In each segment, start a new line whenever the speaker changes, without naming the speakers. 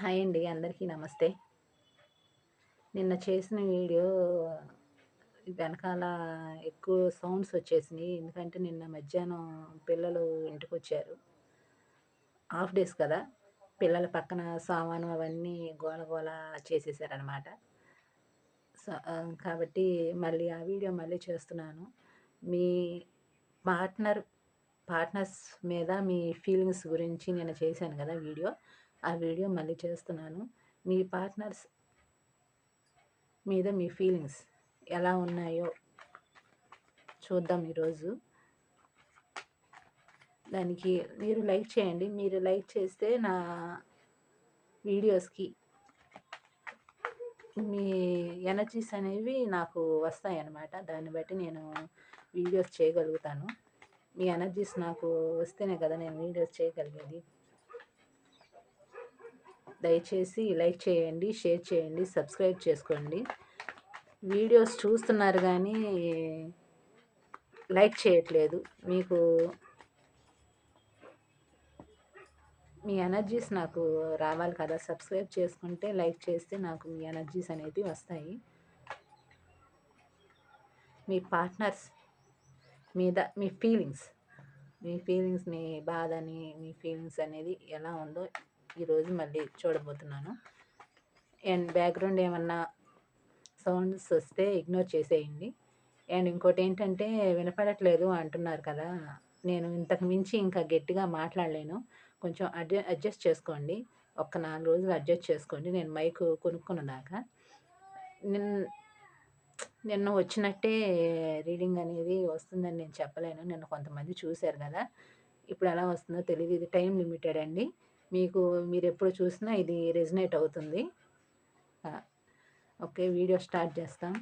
Hi అండి అందరికీ నమస్తే. నిన్న చేసిన వీడియో వెనకాల ఎక్కువ సౌండ్స్ వచ్చేసినాయి. ఎందుకంటే నిన్న మధ్యాహ్నం పిల్లలు ఇంటికి వచ్చారు. హాఫ్ డేస్ కదా పిల్లల పక్కన సామాను అవన్నీ గోల గోల చేసేసారనమాట సో కాబట్టి మళ్ళీ ఆ వీడియో మళ్ళీ చేస్తున్నాను. మీ పార్ట్నర్ పార్ట్నర్స్ మీద మీ ఫీలింగ్స్ గురించి నేను చేశాను కదా వీడియో. ఆ వీడియో మళ్ళీ చేస్తున్నాను. మీ పార్ట్నర్స్ మీద మీ ఫీలింగ్స్ ఎలా ఉన్నాయో చూద్దాం ఈరోజు. దానికి మీరు లైక్ చేయండి. మీరు లైక్ చేస్తే నా వీడియోస్కి మీ ఎనర్జీస్ అనేవి నాకు వస్తాయి అన్నమాట దాన్ని బట్టి నేను వీడియోస్ చేయగలుగుతాను. మీ ఎనర్జీస్ నాకు వస్తేనే కదా నేను వీడియోస్ చేయగలిగేది. దయచేసి లైక్ చేయండి షేర్ చేయండి సబ్స్క్రైబ్ చేసుకోండి. వీడియోస్ చూస్తున్నారు కానీ లైక్ చేయట్లేదు. మీకు మీ ఎనర్జీస్ నాకు రావాలి కదా. సబ్స్క్రైబ్ చేసుకుంటే లైక్ చేస్తే నాకు మీ ఎనర్జీస్ అనేది వస్తాయి. మీ పార్ట్నర్స్ మీద మీ ఫీలింగ్స్ మీ ఫీలింగ్స్ మీ బాధని మీ ఫీలింగ్స్ అనేది ఎలా ఉందో ఈరోజు మళ్ళీ చూడబోతున్నాను. అండ్ బ్యాక్గ్రౌండ్ ఏమన్నా సౌండ్స్ వస్తే ఇగ్నోర్ చేసేయండి. అండ్ ఇంకోటి ఏంటంటే వినపడట్లేదు అంటున్నారు కదా నేను ఇంతకు మించి ఇంకా గట్టిగా మాట్లాడలేను. కొంచెం అడ్జ అడ్జస్ట్ చేసుకోండి. ఒక్క నాలుగు రోజులు అడ్జస్ట్ చేసుకోండి. నేను మైక్ కొనుక్కున్నదాకా. నిన్ నిన్న వచ్చినట్టే రీడింగ్ అనేది వస్తుందని నేను చెప్పలేను. నిన్న కొంతమంది చూశారు కదా ఇప్పుడు ఎలా వస్తుందో తెలియదు ఇది టైం లిమిటెడ్ అండి. మీకు మీరు ఎప్పుడు చూసినా ఇది రెజినేట్ అవుతుంది. ఓకే వీడియో స్టార్ట్ చేస్తాం.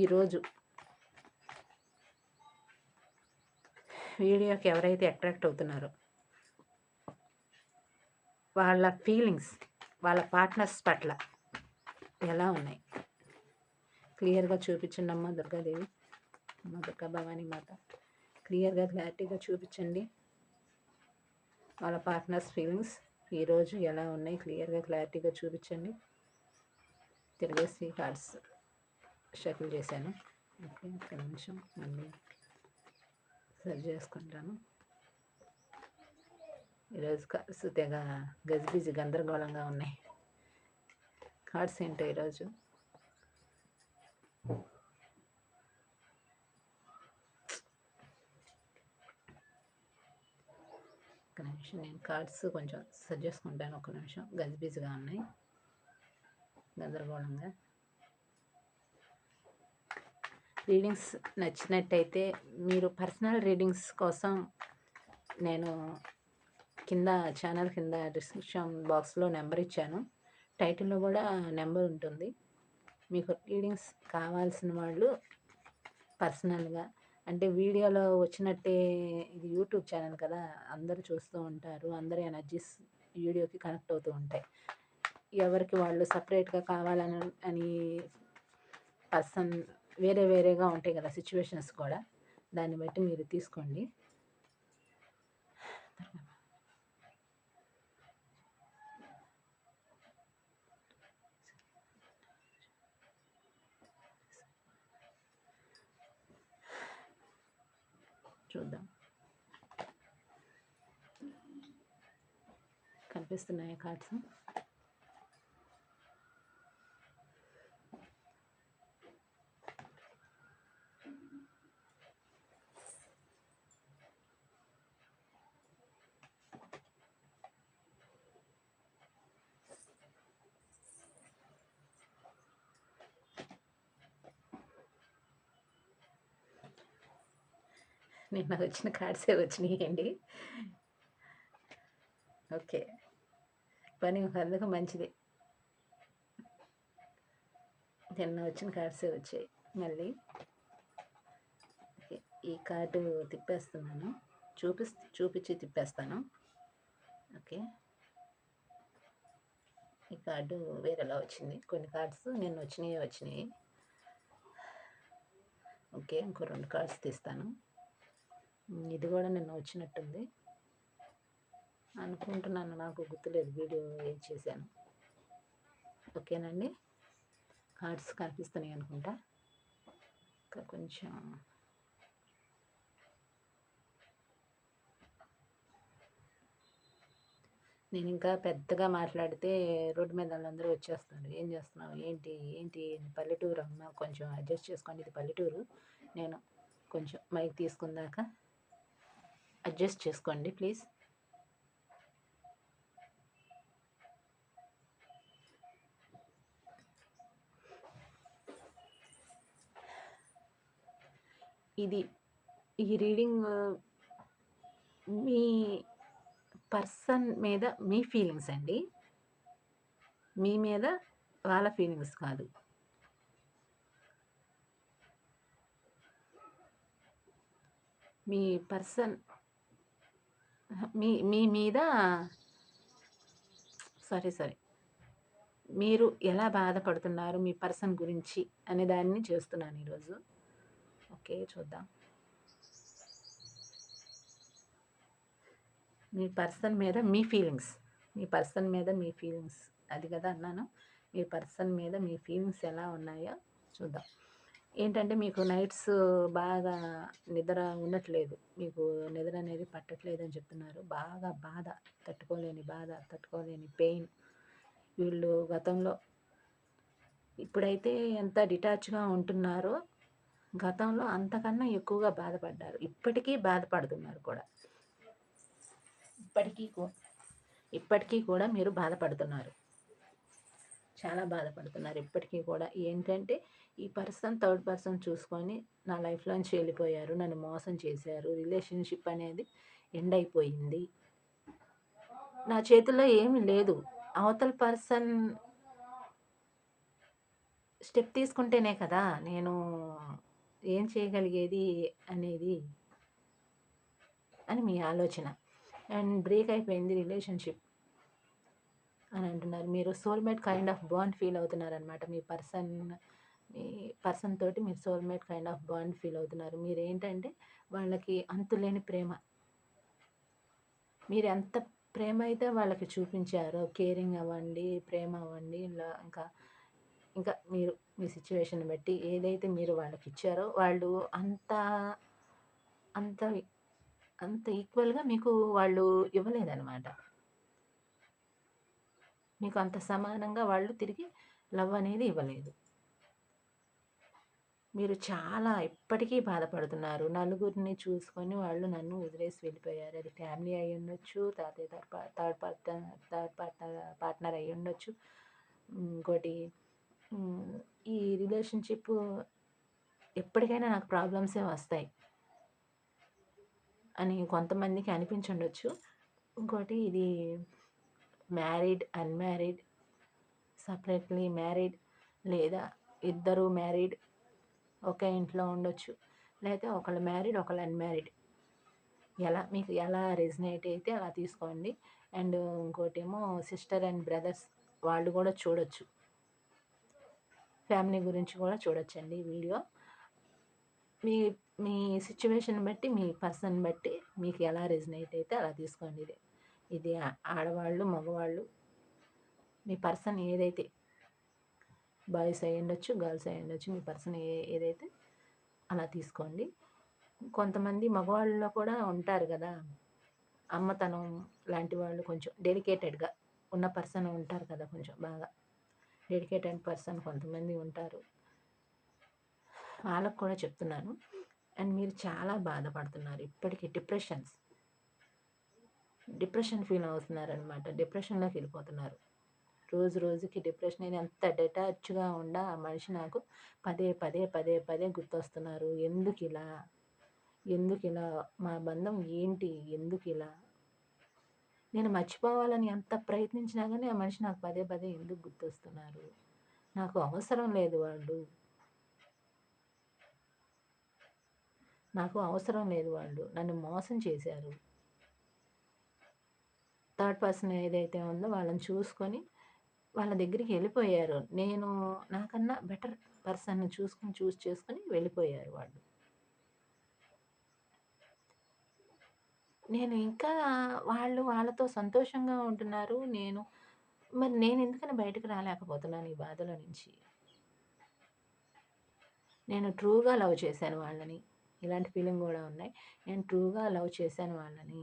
ఈరోజు వీడియోకి ఎవరైతే అట్రాక్ట్ అవుతున్నారో వాళ్ళ ఫీలింగ్స్ వాళ్ళ పార్ట్నర్స్ పట్ల ఎలా ఉన్నాయి? క్లియర్గా చూపించండి అమ్మ దుర్గాదేవి అమ్మ దుర్గా భవానీ మాత. క్లియర్గా క్లారిటీగా చూపించండి. వాళ్ళ పార్ట్నర్స్ ఫీలింగ్స్ ఈరోజు ఎలా ఉన్నాయి? క్లియర్గా క్లారిటీగా చూపించండి. తిరిగేసి కార్డ్స్ షఫిల్ చేశాను. ఓకే ఒక నిమిషం. మళ్ళీ సరి చేసుకుంటాను. ఈరోజు కార్డ్స్ తెగ గజిబిజి గందరగోళంగా ఉన్నాయి. కార్డ్స్ ఏంటో ఈరోజు? నిమిషం నేను కార్డ్స్ కొంచెం సెట్ చేసుకుంటాను ఒక నిమిషం. గజిబిజిగా ఉన్నాయి. గందరగోళంగా. రీడింగ్స్ నచ్చినట్టయితే మీరు పర్సనల్ రీడింగ్స్ కోసం నేను కింద ఛానల్ కింద డిస్క్రిప్షన్ బాక్స్లో నెంబర్ ఇచ్చాను. టైటిల్లో కూడా నెంబర్ ఉంటుంది. మీకు రీడింగ్స్ కావాల్సిన వాళ్ళు పర్సనల్గా అంటే వీడియోలో వచ్చినట్టే ఇది యూట్యూబ్ ఛానల్ కదా అందరూ చూస్తూ ఉంటారు అందరి ఎనర్జీస్ వీడియోకి కనెక్ట్ అవుతూ ఉంటాయి. ఎవరికి వాళ్ళు సపరేట్గా కావాలని అని పర్సన్ వేరే వేరేగా ఉంటాయి కదా సిచ్యువేషన్స్ కూడా దాన్ని బట్టి మీరు తీసుకోండి. చూద్దాం. కనిపిస్తున్నాయా కార్డ్స్? నేను వచ్చిన కార్డ్సే వచ్చినాయండి ఓకే. పని అందుకు మంచిది. నిన్న వచ్చిన కార్డ్సే వచ్చాయి మళ్ళీ. ఈ కార్డు తిప్పేస్తున్నాను. చూపి చూపించి తిప్పేస్తాను. ఓకే. ఈ కార్డు వేరేలా వచ్చింది. కొన్ని కార్డ్స్ నిన్న వచ్చినాయి వచ్చినాయి. ఓకే. ఇంకో రెండు కార్డ్స్ తీస్తాను. ఇది కూడా నిన్న వచ్చినట్టుంది. అనుకుంటున్నాను నాకు గుర్తులేదు వీడియో ఏం చేశాను. ఓకేనండి? కార్డ్స్ కనిపిస్తున్నాయి అనుకుంటా. ఇంకా కొంచెం నేను ఇంకా పెద్దగా మాట్లాడితే రోడ్డు మీద వాళ్ళందరూ వచ్చేస్తారు ఏం చేస్తున్నావు? ఏంటి? ఏంటి? పల్లెటూరు అమ్మ కొంచెం అడ్జస్ట్ చేసుకోండి. ఇది పల్లెటూరు. నేను కొంచెం మైక్ తీసుకుందాక అడ్జస్ట్ చేసుకోండి ప్లీజ్. ఇది ఈ రీడింగ్ మీ పర్సన్ మీద మీ ఫీలింగ్స్ అండి. మీ మీద వాళ్ళ ఫీలింగ్స్ కాదు. మీ పర్సన్ మీ మీ మీద సారీ సారీ. మీరు ఎలా బాధపడుతున్నారు మీ పర్సన్ గురించి అనే దాన్ని చేస్తున్నాను ఈరోజు. ఓకే చూద్దాం. మీ పర్సన్ మీద మీ ఫీలింగ్స్ మీ పర్సన్ మీద మీ ఫీలింగ్స్ అది కదా అన్నాను. మీ పర్సన్ మీద మీ ఫీలింగ్స్ ఎలా ఉన్నాయో చూద్దాం. ఏంటంటే మీకు నైట్స్ బాగా నిద్ర ఉండట్లేదు. మీకు నిద్ర అనేది పట్టట్లేదు అని చెప్తున్నారు. బాగా బాధ తట్టుకోలేని బాధ తట్టుకోలేని పెయిన్. వీళ్ళు గతంలో ఇప్పుడైతే ఎంత డిటాచ్గా ఉంటున్నారో గతంలో అంతకన్నా ఎక్కువగా బాధపడ్డారు. ఇప్పటికీ బాధపడుతున్నారు కూడా. ఇప్పటికీ ఇప్పటికీ కూడా మీరు బాధపడుతున్నారు. చాలా బాధపడుతున్నారు. ఇప్పటికీ కూడా ఏంటంటే ఈ పర్సన్ థర్డ్ పర్సన్ చూసుకొని నా లైఫ్లోంచి వెళ్ళిపోయారు నన్ను మోసం చేశారు రిలేషన్షిప్ అనేది ఎండ్ అయిపోయింది. నా చేతిలో ఏమి లేదు. అవతల పర్సన్ స్టెప్ తీసుకుంటేనే కదా నేను ఏం చేయగలిగేది అనేది అని మీ ఆలోచన. అండ్ బ్రేక్ అయిపోయింది రిలేషన్షిప్. అని అంటున్నారు. మీరు soulmate kind of bond feel అవుతున్నారనమాట మీ పర్సన్ మీ పర్సన్ తోటి మీరు soulmate kind of bond feel అవుతున్నారు. మీరు ఏంటంటే వాళ్ళకి అంతులేని ప్రేమ. మీరు ఎంత ప్రేమ అయితే వాళ్ళకి చూపించారో కేరింగ్ అవ్వండి ప్రేమ అవ్వండి ఇలా ఇంకా ఇంకా మీరు మీ సిచ్యువేషన్ బట్టి ఏదైతే మీరు వాళ్ళకి ఇచ్చారో వాళ్ళు అంత అంత అంత ఈక్వల్గా మీకు వాళ్ళు ఇవ్వలేదన్నమాట. మీకు అంత సమానంగా వాళ్ళు తిరిగి లవ్ అనేది ఇవ్వలేదు. మీరు చాలా ఇప్పటికీ బాధపడుతున్నారు. నలుగురిని చూసుకొని వాళ్ళు నన్ను వదిలేసి వెళ్ళిపోయారు. అది ఫ్యామిలీ అయి ఉండొచ్చు తాతయ్య third partner third partner partner అయి ఉండొచ్చు. ఇంకోటి ఈ రిలేషన్షిప్ ఎప్పటికైనా నాకు ప్రాబ్లమ్సే వస్తాయి అని కొంతమందికి అనిపించుండొచ్చు. ఇంకోటి ఇది మ్యారీడ్ అన్మ్యారీడ్ సపరేట్లీ మ్యారీడ్ లేదా ఇద్దరు మ్యారీడ్ ఒకే ఇంట్లో ఉండొచ్చు. లేకపోతే ఒకళ్ళు మ్యారీడ్ ఒకళ్ళు అన్మ్యారీడ్. ఎలా మీకు ఎలా రెజినేట్ అయితే అలా తీసుకోండి. అండ్ ఇంకోటి ఏమో సిస్టర్ అండ్ బ్రదర్స్ వాళ్ళు కూడా చూడొచ్చు. ఫ్యామిలీ గురించి కూడా చూడొచ్చండి వీడియో. మీ మీ సిచ్యువేషన్ బట్టి మీ పర్సన్ బట్టి మీకు ఎలా రెజినేట్ అయితే అలా తీసుకోండి ఇది. ఇది ఆడవాళ్ళు మగవాళ్ళు. మీ పర్సన్ ఏదైతే బాయ్స్ అయి ఉండొచ్చు గర్ల్స్ అయి ఉండొచ్చు మీ పర్సన్ ఏ ఏదైతే అలా తీసుకోండి. కొంతమంది మగవాళ్ళలో కూడా ఉంటారు కదా. అమ్మతనం లాంటి వాళ్ళు కొంచెం డెడికేటెడ్గా ఉన్న పర్సన్ ఉంటారు కదా కొంచెం బాగా. డెడికేటెడ్ పర్సన్ కొంతమంది ఉంటారు. వాళ్ళకు కూడా చెప్తున్నాను. అండ్ మీరు చాలా బాధపడుతున్నారు ఇప్పటికీ డిప్రెషన్స్. డిప్రెషన్ ఫీల్ అవుతున్నారనమాట డిప్రెషన్లోకి వెళ్ళిపోతున్నారు. రోజు రోజుకి డిప్రెషన్ నేను ఎంత డిటాచ్గా ఉండా ఆ మనిషి నాకు పదే పదే పదే పదే గుర్తొస్తున్నారు. ఎందుకు ఇలా? ఎందుకు ఇలా? మా బంధం ఏంటి? ఎందుకు ఇలా? నేను మర్చిపోవాలని ఎంత ప్రయత్నించినా కానీ ఆ మనిషి నాకు పదే పదే ఎందుకు గుర్తొస్తున్నారు? నాకు అవసరం లేదు వాళ్ళు. నాకు అవసరం లేదు వాళ్ళు. నన్ను మోసం చేశారు. థర్డ్ పర్సన్ ఏదైతే ఉందో వాళ్ళని చూసుకొని వాళ్ళ దగ్గరికి వెళ్ళిపోయారు నేను నాకన్నా బెటర్ పర్సన్ చూసుకొని చూస్ చేసుకొని వెళ్ళిపోయారు వాళ్ళు నేను ఇంకా వాళ్ళు వాళ్ళతో సంతోషంగా ఉంటున్నారు. నేను మరి నేను ఎందుకని బయటకు రాలేకపోతున్నాను ఈ బాధలో నుంచి? నేను ట్రూగా లవ్ చేశాను వాళ్ళని. ఇలాంటి ఫీలింగ్ కూడా ఉన్నాయి. నేను ట్రూగా లవ్ చేశాను వాళ్ళని.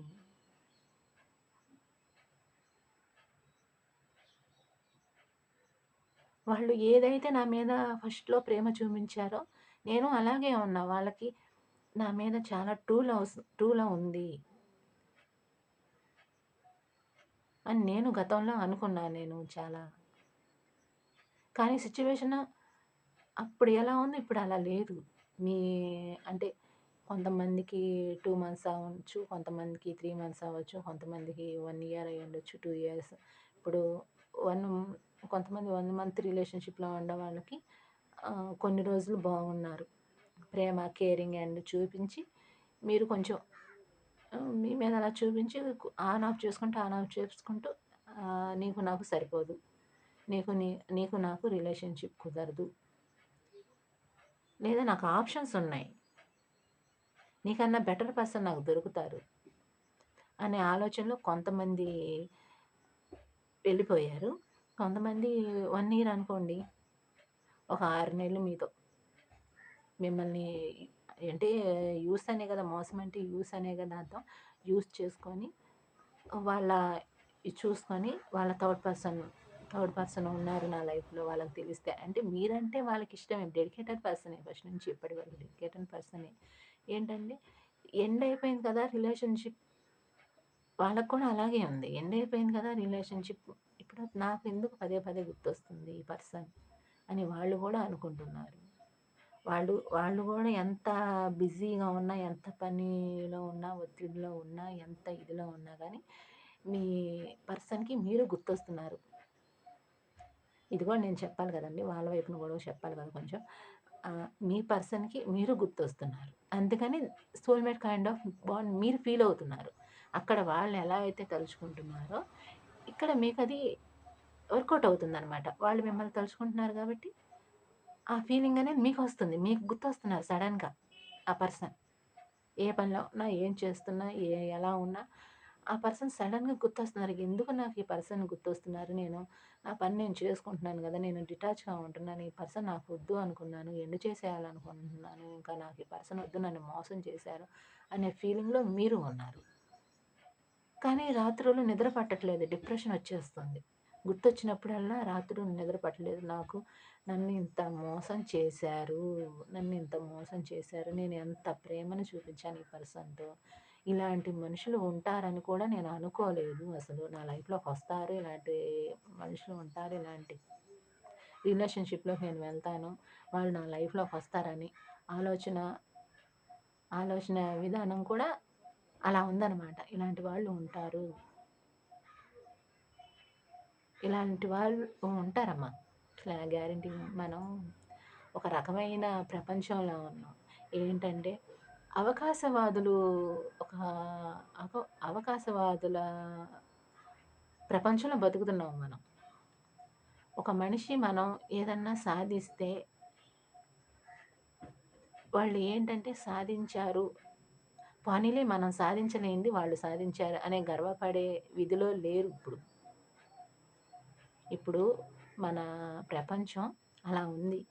వాళ్ళు ఏదైతే నా మీద ఫస్ట్‌లో ప్రేమ చూపించారో, నేను అలాగే ఉన్నా. వాళ్ళకి నా మీద చాలా టూ లవ్ టూ లవ్ ఉంది. అని నేను గతంలో అనుకున్నాను నేను చాలా. కానీ సిచ్యువేషన్ అప్పుడు ఎలా ఉంది, ఇప్పుడు అలా లేదు. మీ అంటే కొంతమందికి టూ మంత్స్ అవ్వచ్చు, కొంతమందికి త్రీ మంత్స్ అవ్వచ్చు, కొంతమందికి వన్ ఇయర్ అయ్యుండొచ్చు, 2 ఇయర్స్. ఇప్పుడు వన్ కొంతమంది వన్ మంత్ రిలేషన్‌షిప్‌లో ఉన్న వాళ్ళకి కొన్ని రోజులు బాగున్నారు. ప్రేమ, కేరింగ్ అండ్ చూపించి మీరు కొంచెం మీ మీద అలా చూపించి ఆన్ ఆఫ్ చేసుకుంటూ, ఆన్ ఆఫ్ చేసుకుంటూ నీకు నాకు సరిపోదు. నీకు నీ నీకు నాకు రిలేషన్‌షిప్ కుదరదు. లేదా నాకు ఆప్షన్స్ ఉన్నాయి. నీకన్నా బెటర్ పర్సన్ నాకు దొరుకుతారు. అనే ఆలోచనలో కొంతమంది వెళ్ళిపోయారు. కొంతమంది వన్ ఇయర్ అనుకోండి. ఒక ఆరు నెలలు మీతో మిమ్మల్ని అంటే యూస్ అనే కదా! మోసం అంటే యూస్ అనే కదా అర్థం. యూస్ చేసుకొని వాళ్ళ ఇది చూసుకొని వాళ్ళ థర్డ్ పర్సన్ థర్డ్ పర్సన్ ఉన్నారు నా లైఫ్‌లో వాళ్ళకి తెలిస్తే అంటే మీరంటే వాళ్ళకి ఇష్టమే. డెడికేటెడ్ పర్సనే ఫస్ట్ నుంచి ఇప్పటి వరకు డెడికేటెడ్ పర్సనే. ఏంటంటే ఎండ్ అయిపోయింది కదా రిలేషన్‌షిప్ వాళ్ళకు కూడా అలాగే ఉంది. ఎండ్ అయిపోయింది కదా రిలేషన్‌షిప్. ఇప్పుడు నాకు ఎందుకు పదే పదే గుర్తొస్తుంది ఈ పర్సన్ అని వాళ్ళు కూడా అనుకుంటున్నారు. వాళ్ళు వాళ్ళు కూడా ఎంత బిజీగా ఉన్నా, ఎంత పనిలో ఉన్నా, ఒత్తిడిలో ఉన్నా, ఎంత ఇదిలో ఉన్నా కానీ మీ పర్సన్‌కి మీరు గుర్తొస్తున్నారు. ఇది కూడా నేను చెప్పాలి కదండి వాళ్ళ వైపున కూడా చెప్పాలి కదా కొంచెం. మీ పర్సన్‌కి మీరు గుర్తొస్తున్నారు. అందుకని సోల్‌మేట్ కైండ్ ఆఫ్ బాండ్ మీరు ఫీల్ అవుతున్నారు. అక్కడ వాళ్ళని ఎలా అయితే తలుచుకుంటున్నారో, ఇక్కడ అది వర్కౌట్ అవుతుందనమాట. వాళ్ళు మిమ్మల్ని తలుచుకుంటున్నారు కాబట్టి, ఆ ఫీలింగ్ అనేది మీకు వస్తుంది మీకు గుర్తొస్తున్నారు సడన్గా ఆ పర్సన్. ఏ పనిలో ఉన్నా, ఏం చేస్తున్నా, ఏ ఎలా ఉన్నా ఆ పర్సన్ సడన్గా గుర్తొస్తున్నారు. ఎందుకు నాకు ఈ పర్సన్ గుర్తొస్తున్నారు? నేను నా పని నేను చేసుకుంటున్నాను కదా నేను డిటాచ్‌గా ఉంటున్నాను. ఈ పర్సన్ నాకు వద్దు అనుకున్నాను. ఎండు చేసేయాలనుకుంటున్నాను. ఇంకా నాకు ఈ పర్సన్ వద్దు నన్ను మోసం చేశారు అనే ఫీలింగ్‌లో మీరు ఉన్నారు. కానీ రాత్రులు నిద్ర పట్టట్లేదు. డిప్రెషన్ వచ్చేస్తుంది. గుర్తొచ్చినప్పుడల్లా రాత్రులు నిద్ర పట్టలేదు. నాకు నన్ను ఇంత మోసం చేశారు. నన్ను ఇంత మోసం చేశారు. నేను ఎంత ప్రేమను చూపించాను ఈ పర్సన్‌తో. ఇలాంటి మనుషులు ఉంటారని కూడా నేను అనుకోలేదు అసలు. నా లైఫ్‌లోకి వస్తారు. ఇలాంటి మనుషులు ఉంటారు. ఇలాంటి రిలేషన్‌షిప్‌లోకి నేను వెళ్తాను. వాళ్ళు నా లైఫ్‌లోకి వస్తారని ఆలోచన ఆలోచన విధానం కూడా అలా ఉందన్నమాట ఇలాంటి వాళ్ళు ఉంటారు. ఇలాంటి వాళ్ళు ఉంటారమ్మా. ఇట్లా గ్యారంటీ మనం ఒక రకమైన ప్రపంచంలో ఉన్నాం. ఏంటంటే అవకాశవాదులు ఒక అవ అవకాశవాదుల ప్రపంచంలో బతుకుతున్నాం మనం. ఒక మనిషి మనం ఏదన్నా సాధిస్తే వాళ్ళు ఏంటంటే సాధించారు. పోనీలే మనం సాధించలేనిది వాళ్ళు సాధించారు అనే గర్వపడే విధిలో లేరు ఇప్పుడు. ఇప్పుడు మన ప్రపంచం అలా ఉంది.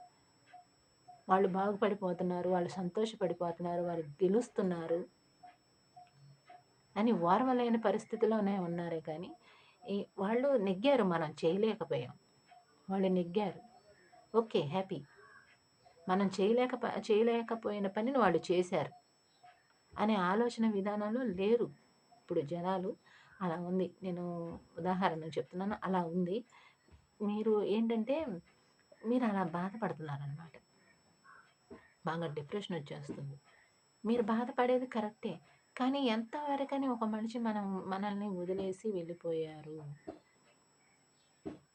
వాళ్ళు బాగుపడిపోతున్నారు. వాళ్ళు సంతోషపడిపోతున్నారు. వాళ్ళు గెలుస్తున్నారు. అని ఓర్వలేని పరిస్థితిలోనే ఉన్నారే కానీ, ఈ వాళ్ళు నెగ్గారు. మనం చేయలేకపోయాం. వాళ్ళు నెగ్గారు. ఓకే. హ్యాపీ. మనం చేయలేక చేయలేకపోయిన పనిని వాళ్ళు చేశారు. అనే ఆలోచన విధానంలో లేరు. ఇప్పుడు జనాలు అలా ఉంది. నేను ఉదాహరణకు చెప్తున్నాను. అలా ఉంది. మీరు ఏంటంటే మీరు అలా బాధపడుతున్నారనమాట. బాగా డిప్రెషన్ వచ్చేస్తుంది. మీరు బాధపడేది కరెక్టే. కానీ ఎంతవరకని ఒక మనిషి మనం మనల్ని వదిలేసి వెళ్ళిపోయారు.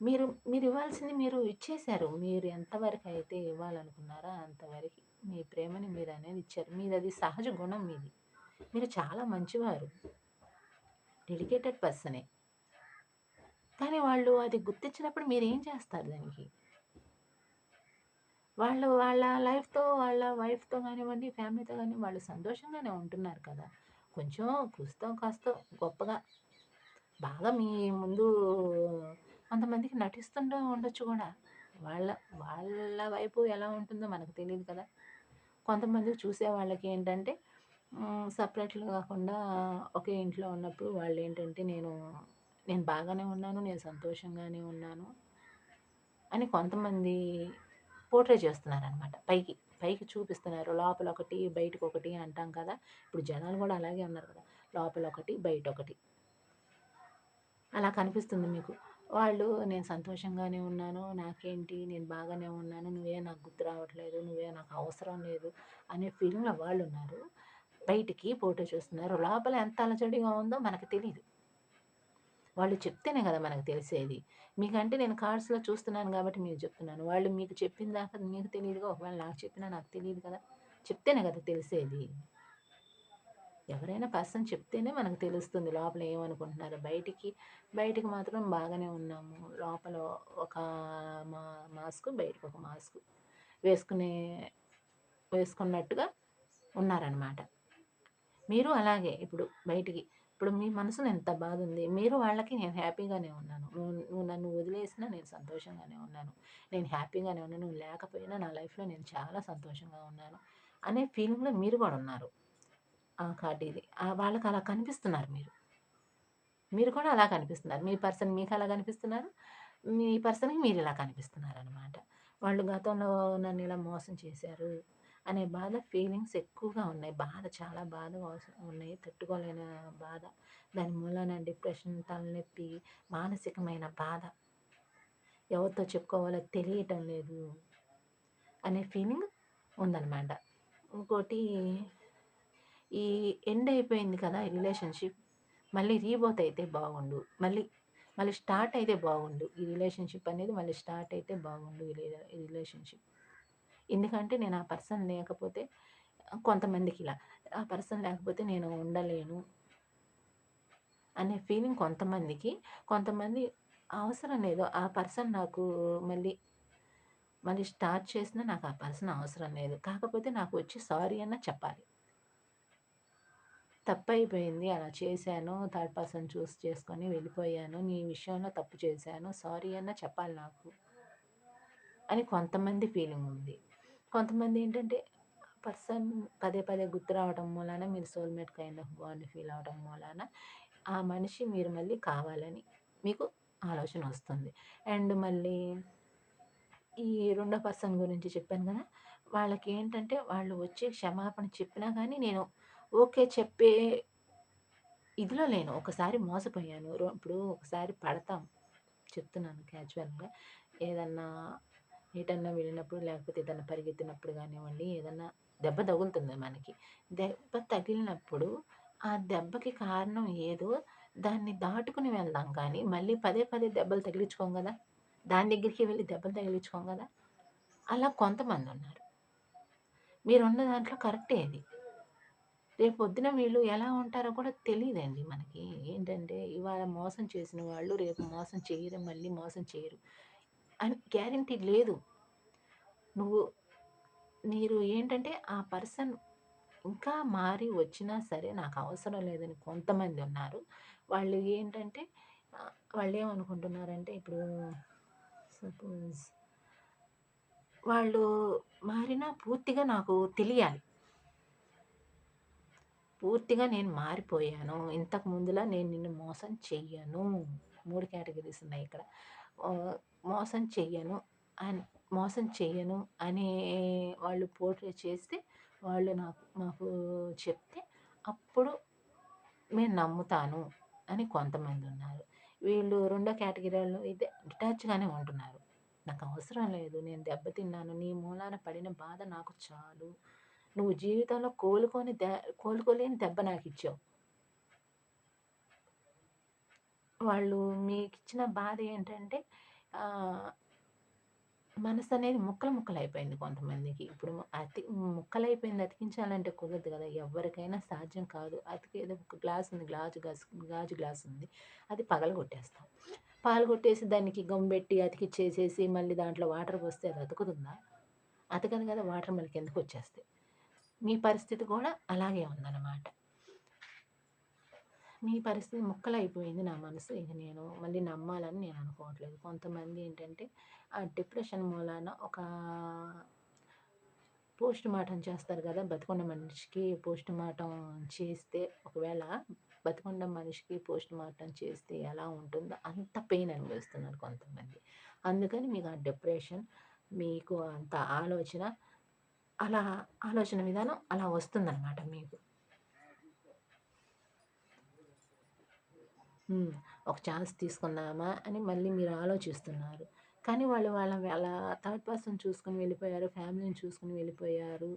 మీరు మీరు ఇవ్వాల్సింది మీరు ఇచ్చేశారు. మీరు ఎంతవరకైతే ఇవ్వాలనుకున్నారో అంతవరకు మీ ప్రేమని మీరు అనేది ఇచ్చారు. మీది అది సహజ గుణం మీది. మీరు చాలా మంచివారు. డెడికేటెడ్ పర్సనే. కానీ వాళ్ళు అది గుర్తించినప్పుడు మీరు ఏం చేస్తారు దానికి? వాళ్ళు వాళ్ళ లైఫ్‌తో వాళ్ళ వైఫ్‌తో కానివ్వండి ఫ్యామిలీతో కానీ వాళ్ళు సంతోషంగానే ఉంటున్నారు కదా! కొంచెం కుస్తో కాస్తో గొప్పగా బాగా మీ ముందు కొంతమందికి నటిస్తుండూ ఉండొచ్చు కూడా వాళ్ళ వాళ్ళ వైపు ఎలా ఉంటుందో మనకు తెలియదు కదా కొంతమంది చూసే వాళ్ళకి ఏంటంటే సపరేట్లు కాకుండా ఒకే ఇంట్లో ఉన్నప్పుడు వాళ్ళు ఏంటంటే నేను నేను బాగానే ఉన్నాను నేను సంతోషంగానే ఉన్నాను అని కొంతమంది పోర్ట్రే చేస్తున్నారనమాట పైకి పైకి చూపిస్తున్నారు. లోపల ఒకటి బయటకు ఒకటి అంటాం కదా! ఇప్పుడు జనాలు కూడా అలాగే ఉన్నారు కదా! లోపల ఒకటి బయట ఒకటి అలా కనిపిస్తుంది మీకు? వాళ్ళు నేను సంతోషంగానే ఉన్నాను నాకేంటి? నేను బాగానే ఉన్నాను నువ్వే నాకు గుర్తు రావట్లేదు నువ్వే నాకు అవసరం లేదు అనే ఫీలింగ్లో వాళ్ళు ఉన్నారు. బయటికి ఫోటో చూస్తున్నారు. లోపల ఎంత అలజడిగా ఉందో మనకు తెలియదు వాళ్ళు చెప్తేనే కదా మనకు తెలిసేది. మీకంటే నేను కార్డ్స్లో చూస్తున్నాను కాబట్టి మీకు చెప్తున్నాను. వాళ్ళు మీకు చెప్పిన దాకా మీకు తెలియదుగా ఒకవేళ నాకు చెప్పినా నాకు తెలియదు కదా. చెప్తేనే కదా తెలిసేది. ఎవరైనా పర్సన్ చెప్తేనే మనకు తెలుస్తుంది లోపల ఏమనుకుంటున్నారు. బయటికి బయటికి మాత్రం బాగానే ఉన్నాము. లోపల ఒక మా మాస్క్ బయటకు ఒక మాస్క్ వేసుకునే వేసుకున్నట్టుగా ఉన్నారనమాట మీరు అలాగే ఇప్పుడు బయటికి ఇప్పుడు మీ మనసులో ఎంత బాధ ఉంది? మీరు వాళ్ళకి నేను హ్యాపీగానే ఉన్నాను. నువ్వు నువ్వు నన్ను వదిలేసినా నేను సంతోషంగానే ఉన్నాను. నేను హ్యాపీగానే ఉన్నాను. నువ్వు లేకపోయినా నా లైఫ్లో నేను చాలా సంతోషంగా ఉన్నాను అనే ఫీలింగ్లో మీరు కూడా ఉన్నారు. కార్డు ఇది. వాళ్ళకి అలా కనిపిస్తున్నారు మీరు. మీరు కూడా అలా కనిపిస్తున్నారు. మీ పర్సన్ మీకు అలా కనిపిస్తున్నారు. మీ పర్సన్కి మీరు ఇలా కనిపిస్తున్నారు అనమాట వాళ్ళు గతంలో నన్ను ఇలా మోసం చేశారు అనే బాధ ఫీలింగ్స్ ఎక్కువగా ఉన్నాయి. బాధ చాలా బాధ ఉన్నాయి. తట్టుకోలేని బాధ. దాని మూలాన డిప్రెషన్ తలనొప్పి మానసికమైన బాధ. ఎవరితో చెప్పుకోవాలో తెలియటం లేదు అనే ఫీలింగ్ ఉందన్నమాట. ఇంకోటి ఈ ఎండ్ అయిపోయింది కదా ఈ రిలేషన్షిప్. మళ్ళీ రీబోత్ అయితే బాగుండు. మళ్ళీ మళ్ళీ స్టార్ట్ అయితే బాగుండు. ఈ రిలేషన్షిప్ అనేది మళ్ళీ స్టార్ట్ అయితే బాగుండు ఈ రిలేషన్షిప్. ఎందుకంటే నేను ఆ పర్సన్ లేకపోతే కొంతమందికి ఇలా ఆ పర్సన్ లేకపోతే నేను ఉండలేను అనే ఫీలింగ్ కొంతమందికి కొంతమంది అవసరం లేదు. ఆ పర్సన్ నాకు మళ్ళీ మళ్ళీ స్టార్ట్ చేసినా నాకు ఆ పర్సన్ అవసరం లేదు. కాకపోతే నాకు వచ్చి సారీ అన్న చెప్పాలి. తప్పు అయిపోయింది అలా చేశాను. థర్డ్ పర్సన్ చూస్ చేసుకొని వెళ్ళిపోయాను. నీ విషయంలో తప్పు చేశాను. సారీ అన్న చెప్పాలి నాకు అని కొంతమంది ఫీలింగ్ ఉంది. కొంతమంది ఏంటంటే పర్సన్ పదే పదే గుర్తు రావడం మూలాన మీరు soulmate kind of bond feel అవడం మూలాన ఆ మనిషి మీరు మళ్ళీ కావాలని మీకు ఆలోచన వస్తుంది. అండ్ మళ్ళీ ఈ రెండో పర్సన్ గురించి చెప్పాను కదా వాళ్ళకి ఏంటంటే వాళ్ళు వచ్చి క్షమాపణ చెప్పినా కానీ నేను ఓకే చెప్పే ఇదిలో లేను ఒకసారి మోసపోయాను. ఇప్పుడు ఒకసారి పడతాం. చెప్తున్నాను క్యాజువల్గా. ఏదన్నా ఎటన్నా వెళ్ళినప్పుడు లేకపోతే ఏదన్నా పరిగెత్తినప్పుడు కానివ్వండి ఏదన్నా దెబ్బ తగులుతుంది మనకి. దెబ్బ తగిలినప్పుడు ఆ దెబ్బకి కారణం ఏదో దాన్ని దాటుకుని వెళ్దాం కానీ మళ్ళీ పదే పదే దెబ్బలు తగిలించుకోం కదా? దాని దగ్గరికి వెళ్ళి దెబ్బలు తగిలించుకోం కదా? అలా కొంతమంది ఉన్నారు. మీరున్న దాంట్లో కరెక్టే అది రేపు పొద్దున వీళ్ళు ఎలా ఉంటారో కూడా తెలియదండి మనకి. ఏంటంటే ఇవాళ మోసం చేసిన వాళ్ళు రేపు మోసం చేయరు మళ్ళీ మోసం చేయరు అని గ్యారంటీ లేదు. నువ్వు మీరు ఏంటంటే ఆ పర్సన్ ఇంకా మారి వచ్చినా సరే నాకు అవసరం లేదని కొంతమంది ఉన్నారు. వాళ్ళు ఏంటంటే వాళ్ళు ఏమనుకుంటున్నారంటే ఇప్పుడు సపోజ్ వాళ్ళు మారినా పూర్తిగా నాకు తెలియాలి. పూర్తిగా నేను మారిపోయాను. ఇంతకు ముందులా నేను నిన్ను మోసం చెయ్యను. మూడు కేటగిరీస్ ఉన్నాయి ఇక్కడ. మోసం చెయ్యను అని మోసం చెయ్యను అనే వాళ్ళు పోర్ట్రే చేస్తే వాళ్ళు నాకు మాకు చెప్తే అప్పుడు నేను నమ్ముతాను అని కొంతమంది ఉన్నారు. వీళ్ళు రెండో కేటగిరీలో అయితే డిటాచ్గానే ఉంటున్నారు. నాకు అవసరం లేదు. నేను దెబ్బతిన్నాను. నీ మూలాన పడిన బాధ నాకు చాలు. నువ్వు జీవితంలో కోలుకొని దె కోలుకోలేని దెబ్బ నాకు ఇచ్చావు వాళ్ళు మీకు ఇచ్చిన బాధ ఏంటంటే మనసు అనేది ముక్కలు ముక్కలు అయిపోయింది కొంతమందికి. ఇప్పుడు అతి ముక్కలైపోయింది అతికించాలంటే కుదరదు కదా. ఎవరికైనా సాధ్యం కాదు. అతికి ఏదో ఒక గ్లాస్ ఉంది గాజు గ్లాసు గాజు గ్లాస్ ఉంది. అది పగలగొట్టేస్తాం. కొట్టేసి దానికి గమ్మెట్టి అతికిచ్చేసేసి మళ్ళీ దాంట్లో వాటర్ పోస్తే అది అతుకుతుందా? అతకదు కదా వాటర్ మళ్ళీ కిందకు వచ్చేస్తాయి మీ పరిస్థితి కూడా అలాగే ఉందన్నమాట. మీ పరిస్థితి ముక్కలైపోయింది నా మనసు. ఇక నేను మళ్ళీ నమ్మాలని నేను అనుకోవట్లేదు. కొంతమంది ఏంటంటే ఆ డిప్రెషన్ మూలాన ఒక పోస్ట్ మార్టం చేస్తారు కదా బతికొండ మనిషికి పోస్ట్ మార్టం చేస్తే ఒకవేళ బతికొండ మనిషికి పోస్ట్ మార్టం చేస్తే ఎలా ఉంటుందో అంత పెయిన్ అనుభవిస్తున్నారు కొంతమంది. అందుకని మీకు ఆ డిప్రెషన్ మీకు అంత ఆలోచన అలా ఆలోచన విధానం అలా వస్తుందన్నమాట మీకు. ఒక ఛాన్స్ తీసుకుందామా అని మళ్ళీ మీరు ఆలోచిస్తున్నారు. కానీ వాళ్ళు వాళ్ళ వాళ్ళ థర్డ్ పర్సన్ చూసుకొని వెళ్ళిపోయారు ఫ్యామిలీని చూసుకొని వెళ్ళిపోయారు.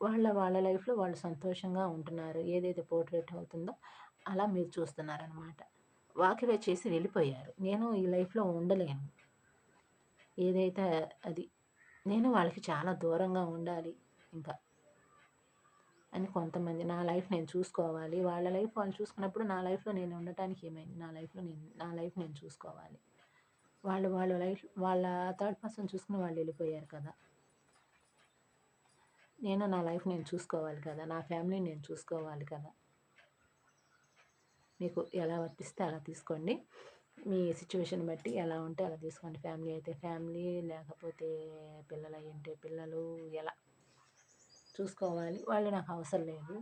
వాళ్ళ వాళ్ళ లైఫ్లో వాళ్ళు సంతోషంగా ఉంటున్నారు. ఏదైతే పోర్ట్రేట్ అవుతుందో అలా మీరు చూస్తున్నారనమాట వాకివే చేసి వెళ్ళిపోయారు. నేను ఈ లైఫ్లో ఉండలేను. ఏదైతే అది నేను వాళ్ళకి చాలా దూరంగా ఉండాలి ఇంకా. అని కొంతమంది నా లైఫ్ నేను చూసుకోవాలి. వాళ్ళ లైఫ్ వాళ్ళు చూసుకున్నప్పుడు నా లైఫ్లో నేను ఉండటానికి ఏమైంది? నా లైఫ్లో నేను నా లైఫ్ నేను చూసుకోవాలి. వాళ్ళు వాళ్ళ లైఫ్ వాళ్ళ థర్డ్ పర్సన్ చూసుకుని వాళ్ళు వెళ్ళిపోయారు కదా. నేను నా లైఫ్ నేను చూసుకోవాలి కదా. నా ఫ్యామిలీని నేను చూసుకోవాలి కదా. మీకు ఎలా వర్తిస్తే అలా తీసుకోండి. మీ సిచ్యువేషన్ బట్టి ఎలా ఉంటే అలా తీసుకోండి. ఫ్యామిలీ అయితే ఫ్యామిలీ లేకపోతే పిల్లలు అయ్యంటే పిల్లలు ఎలా చూసుకోవాలి? వాళ్ళు నాకు అవసరం లేదు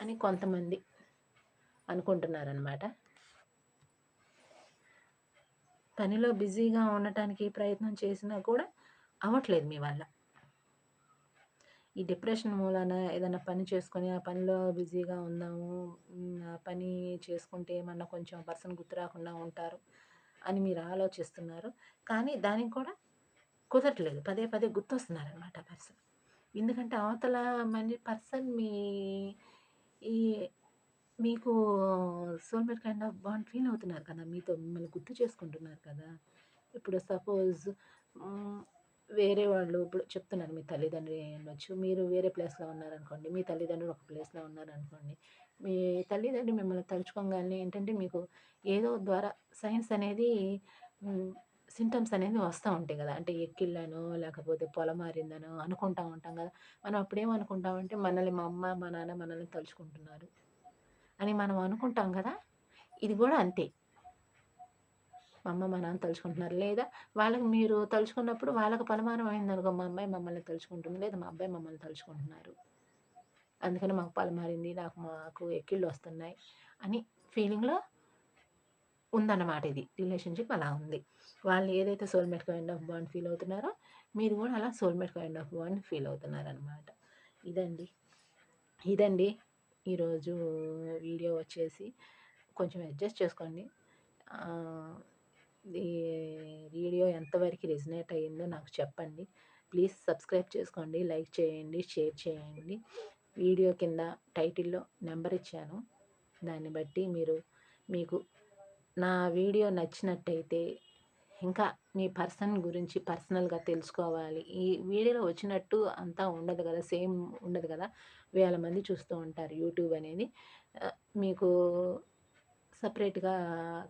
అని కొంతమంది అనుకుంటున్నారనమాట పనిలో బిజీగా ఉండటానికి ప్రయత్నం చేసినా కూడా అవ్వట్లేదు మీ వల్ల. ఈ డిప్రెషన్ మూలాన ఏదైనా పని చేసుకొని ఆ పనిలో బిజీగా ఉన్నాము ఆ పని చేసుకుంటే ఏమన్నా కొంచెం పర్సన్ గుర్తు రాకుండా ఉంటారు అని మీరు ఆలోచిస్తున్నారు. కానీ దానికి కూడా కుదరట్లేదు. పదే పదే గుర్తొస్తున్నారనమాట పర్సన్. ఎందుకంటే అవతల మనీ పర్సన్ మీ ఈ మీకు soulmate kind of bond feel అవుతున్నారు కదా మీతో మిమ్మల్ని గుర్తు చేసుకుంటున్నారు కదా. ఇప్పుడు సపోజ్ వేరే వాళ్ళు ఇప్పుడు చెప్తున్నారు మీ తల్లిదండ్రులు ఉండొచ్చు మీరు వేరే ప్లేస్లో ఉన్నారనుకోండి మీ తల్లిదండ్రులు ఒక ప్లేస్లో ఉన్నారనుకోండి మీ తల్లిదండ్రులు మిమ్మల్ని తలుచుకోగానే ఏంటంటే మీకు ఏదో ద్వారా సైన్స్ అనేది సింటమ్స్ అనేది వస్తూ ఉంటాయి కదా. అంటే ఎక్కిళ్ళనో లేకపోతే పొలం మారిందనో అనుకుంటూ ఉంటాం కదా. మనం అప్పుడేమనుకుంటామంటే మనల్ని మా అమ్మ మా నాన్న మనల్ని తలుచుకుంటున్నారు అని మనం అనుకుంటాం కదా. ఇది కూడా అంతే. మా అమ్మ మా నాన్న తలుచుకుంటున్నారు. లేదా వాళ్ళకి మీరు తలుచుకున్నప్పుడు వాళ్ళకి పలమానం అయిందనుకో మా అమ్మాయి మమ్మల్ని తలుచుకుంటుంది. లేదా మా అబ్బాయి మమ్మల్ని తలుచుకుంటున్నారు. అందుకని మాకు పలమారింది నాకు మాకు ఎక్కిళ్ళు వస్తున్నాయి అని ఫీలింగ్లో ఉందన్నమాట ఇది. రిలేషన్షిప్ అలా ఉంది. వాళ్ళు ఏదైతే soulmate kind of bond feel అవుతున్నారో మీరు కూడా అలా soulmate kind of bond feel అవుతున్నారనమాట ఇదండి. ఇదండి. ఈరోజు వీడియో వచ్చేసి కొంచెం అడ్జస్ట్ చేసుకోండి. ఈ వీడియో ఎంతవరకు రెజినేట్ అయ్యిందో నాకు చెప్పండి. ప్లీజ్ సబ్స్క్రైబ్ చేసుకోండి లైక్ చేయండి షేర్ చేయండి. వీడియో కింద టైటిల్లో నెంబర్ ఇచ్చాను. దాన్ని బట్టి మీరు మీకు నా వీడియో నచ్చినట్టయితే ఇంకా మీ పర్సన్ గురించి పర్సనల్గా తెలుసుకోవాలి. ఈ వీడియోలో వచ్చినట్టు అంతా ఉండదు కదా సేమ్ ఉండదు కదా వేల మంది చూస్తూ ఉంటారు యూట్యూబ్ అనేది. మీకు సపరేట్గా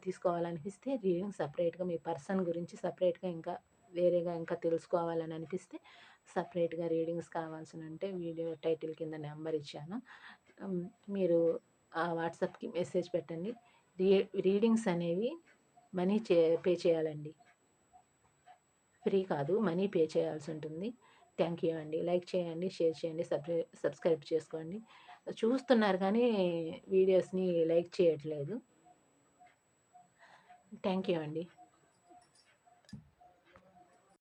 తీసుకోవాలనిపిస్తే రీడింగ్ సపరేట్గా మీ పర్సన్ గురించి సపరేట్గా ఇంకా వేరేగా ఇంకా తెలుసుకోవాలని అనిపిస్తే సపరేట్గా రీడింగ్స్ కావాల్సి ఉంటే వీడియో టైటిల్ కింద నెంబర్ ఇచ్చాను. మీరు ఆ వాట్సాప్కి మెసేజ్ పెట్టండి. రీ రీడింగ్స్ అనేవి మనీ చే పే చేయాలండి. ఫ్రీ కాదు మనీ పే చేయాల్సి ఉంటుంది. థ్యాంక్ యూ అండి. లైక్ చేయండి షేర్ చేయండి సబ్స్క్రైబ్ చేసుకోండి. చూస్తున్నారు కానీ వీడియోస్ని లైక్ చేయట్లేదు. థ్యాంక్ యూ అండి